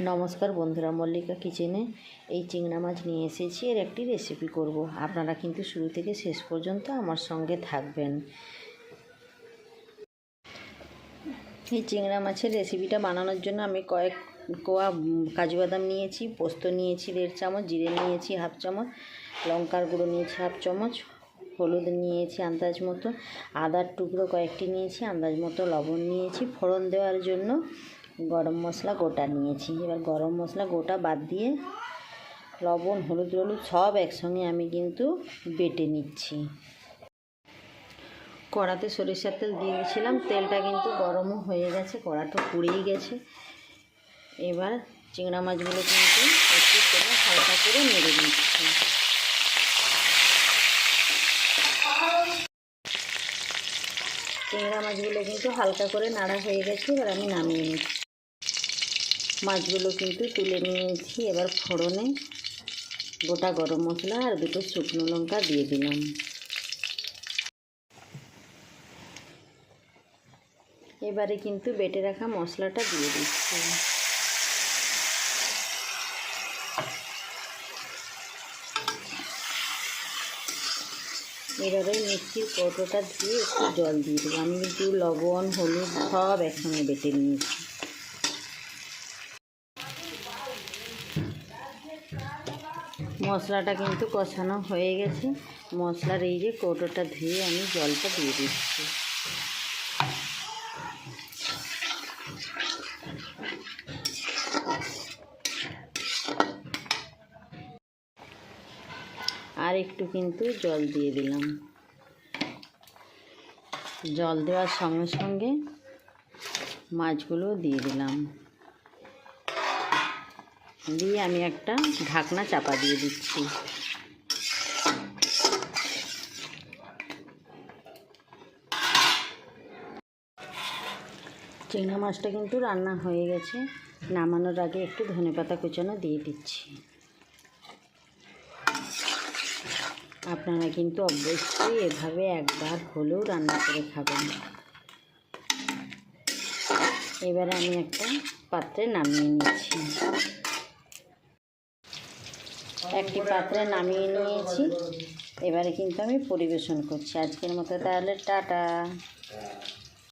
নমস্কার বন্ধুরা, মল্লিকা কিচেনে এই চিংড়া মাছ নিয়ে এসেছি। এর একটি রেসিপি করব। আপনারা কিন্তু শুরু থেকে শেষ পর্যন্ত আমার সঙ্গে থাকবেন। এই চিংড়া মাছের রেসিপিটা বানানোর জন্য আমি কয়েক কোয়া কাজু বাদাম নিয়েছি, পোস্ত নিয়েছি, দেড় চামচ, জিরে নিয়েছি, হাফ চামচ, লঙ্কার গুঁড়ো নিয়েছি, হাফ চামচ, হলুদ নিয়েছি আন্দাজ মতো, আদার টুকরো কয়েকটি নিয়েছি, আন্দাজ মতো লবণ নিয়েছি। ফোড়ন দেওয়ার জন্য গরম মশলা গোটা নিয়েছি। এবার গরম মশলা গোটা বাদ দিয়ে লবণ, হলুদ হলুদ সব একসঙ্গে আমি কিন্তু বেটে নিচ্ছি। কড়াতে সরিষার তেল দিয়ে দিয়েছিলাম, তেলটা কিন্তু গরমও হয়ে গেছে, কড়াটা পুড়েই গেছে। এবার চিংড়া মাছগুলো কিন্তু একটু তেলে হালকা করে নেড়ে দিচ্ছি। চিংড়া মাছগুলো কিন্তু হালকা করে নাড়া হয়ে গেছে, এবার আমি নামিয়ে নিচ্ছি। মাছগুলো কিন্তু তুলে নিয়েছি। এবার ফোড়নে গোটা গরম মশলা আর দুটো শুকনো লঙ্কা দিয়ে দিলাম। এবারে কিন্তু বেটে রাখা মশলাটা দিয়ে দিচ্ছি। এবারে মিক্সির কৌটোটা দিয়ে একটু জল দিয়ে দেবো। আমি কিন্তু লবণ, হলুদ সব একসঙ্গে বেটে নিয়েছি। মশলাটা কিন্তু কষানো হয়ে গেছে। মশলার এই যে কৌটোটা ধুয়ে আমি জলটা দিয়ে দিচ্ছি। আর একটু কিন্তু জল দিয়ে দিলাম। জল দেওয়ার সঙ্গে সঙ্গে মাছগুলো দিয়ে দিলাম। দিয়ে আমি একটা ঢাকনা চাপা দিয়ে দিচ্ছি। চিংড়া মাছটা কিন্তু রান্না হয়ে গেছে। নামানোর আগে একটু ধনেপাতা কুচানো দিয়ে দিচ্ছি। আপনারা কিন্তু অবশ্যই এভাবে একবার হলেও রান্না করে খাবেন। এবারে আমি একটা পাত্রে নামিয়ে নিচ্ছি। একটি পাত্রে নামিয়ে নিয়েছি। এবারে কিন্তু আমি পরিবেশন করছি। আজকের মতো তাহলে টাটা।